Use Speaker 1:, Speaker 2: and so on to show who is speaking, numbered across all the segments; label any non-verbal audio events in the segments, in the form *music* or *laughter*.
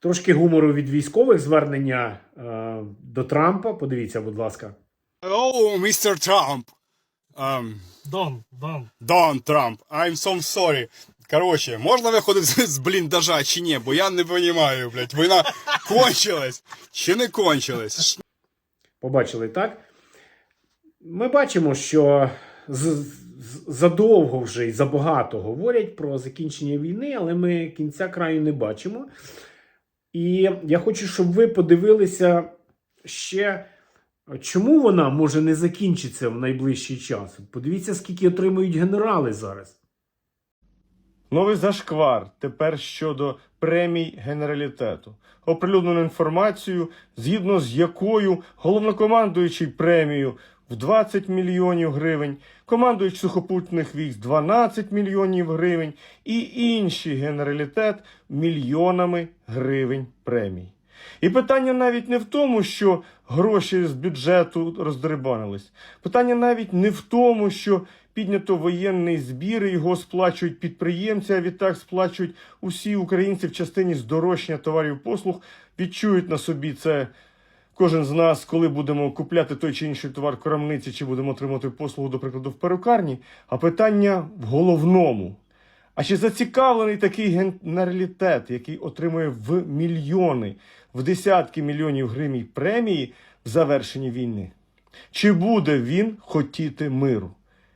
Speaker 1: Трошки гумору від військових звернення е, до Трампа. Подивіться, будь ласка.
Speaker 2: Oh, Mr. Trump. Um,
Speaker 3: Дон, Дон.
Speaker 2: Don Trump, I'm so sorry. Короче, можна виходити з з бліндажа чи ні? Бо я не розумію, блядь. Війна *laughs* кончилась чи не кончилась?
Speaker 1: Побачили так? Ми бачимо, що з- з- задовго вже і забагато говорять про закінчення війни, але ми кінця краю не бачимо. І я хочу, щоб ви подивилися ще, чому вона може не закінчитися в найближчий час. Подивіться, скільки отримують генерали зараз.
Speaker 4: Новий зашквар тепер щодо премій генералітету. Оприлюднену інформацію, згідно з якою головнокомандуючий премію в 20 мільйонів гривень, командуючий сухопутних військ 12 мільйонів гривень і інший генералітет мільйонами гривень премій. І питання навіть не в тому, що гроші з бюджету роздерибанились. Питання навіть не в тому, що піднято воєнний збір, і його сплачують підприємці, а відтак сплачують усі українці в частині здорожчання товарів послуг, відчують на собі це кожен з нас, коли будемо купляти той чи інший товар в крамниці, чи будемо отримати послугу, до прикладу, в перукарні. А питання в головному. А чи зацікавлений такий генералітет, який отримує в мільйони, в десятки мільйонів гривень премії в завершенні війни? Чи буде він хотіти миру?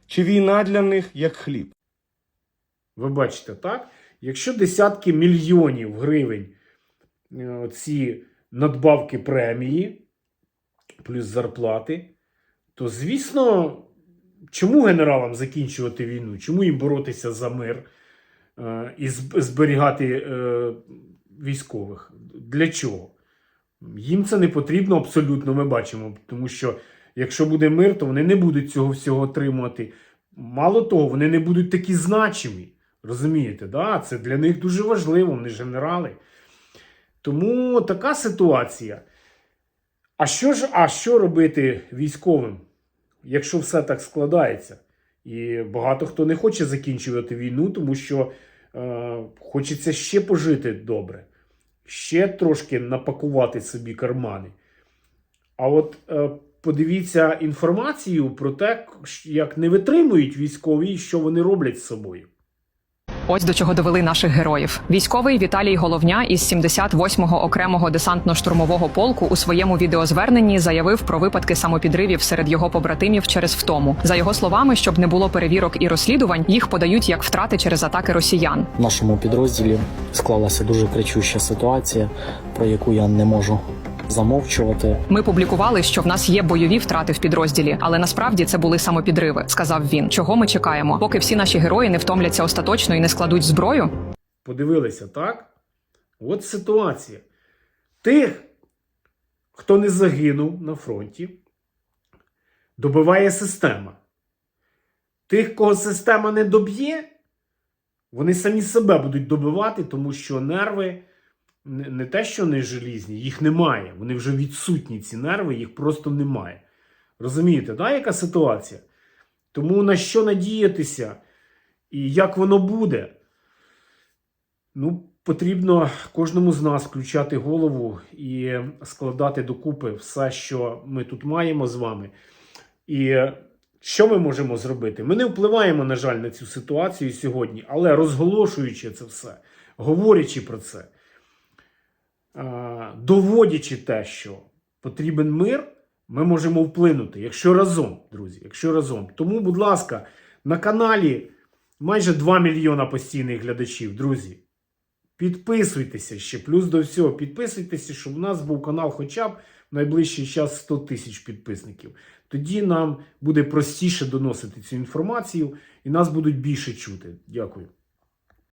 Speaker 4: Чи війна для них як хліб?
Speaker 1: Ви бачите, так? Якщо десятки мільйонів гривень е, ці надбавки премії, плюс зарплати, то звісно, чому генералам закінчувати війну? Чому їм боротися за мир е, і зберігати е, військових? Для чого? Їм це не потрібно абсолютно, ми бачимо, тому що якщо буде мир, то вони не будуть цього всього отримувати. Мало того, вони не будуть такі значимі. Розумієте, да? це для них дуже важливо, вони ж генерали. Тому така ситуація. А що ж, а що робити військовим, якщо все так складається? І багато хто не хоче закінчувати війну, тому що е, хочеться ще пожити добре, ще трошки напакувати собі кармани. А от е, подивіться інформацію про те, як не витримують військові, що вони роблять з собою.
Speaker 5: Ось до чого довели наших героїв. Військовий Віталій Головня із 78-го окремого десантно-штурмового полку у своєму відеозверненні заявив про випадки самопідривів серед його побратимів через втому. За його словами, щоб не було перевірок і розслідувань, їх подають як втрати через атаки росіян.
Speaker 6: В нашому підрозділі склалася дуже кричуща ситуація, про яку я не можу замовчувати.
Speaker 5: Ми публікували, що в нас є бойові втрати в підрозділі, але насправді це були самопідриви, сказав він. Чого ми чекаємо, поки всі наші герої не втомляться остаточно і не складуть зброю?
Speaker 1: Подивилися, так? От ситуація. Тих, хто не загинув на фронті, добиває система. Тих, кого система не доб'є, вони самі себе будуть добивати, тому що нерви не не те, що не желізні, їх немає. Вони вже відсутні, ці нерви, їх просто немає. Розумієте, да, яка ситуація? Тому на що надіятися і як воно буде? Ну, потрібно кожному з нас включати голову і складати докупи все, що ми тут маємо з вами. І що ми можемо зробити? Ми не впливаємо, на жаль, на цю ситуацію сьогодні, але розголошуючи це все, говорячи про це, доводячи те, що потрібен мир, ми можемо вплинути, якщо разом, друзі, якщо разом. Тому, будь ласка, на каналі майже 2 мільйона постійних глядачів, друзі. Підписуйтеся ще, плюс до всього, підписуйтеся, щоб у нас був канал хоча б в найближчий час 100 тисяч підписників. Тоді нам буде простіше доносити цю інформацію і нас будуть більше чути. Дякую.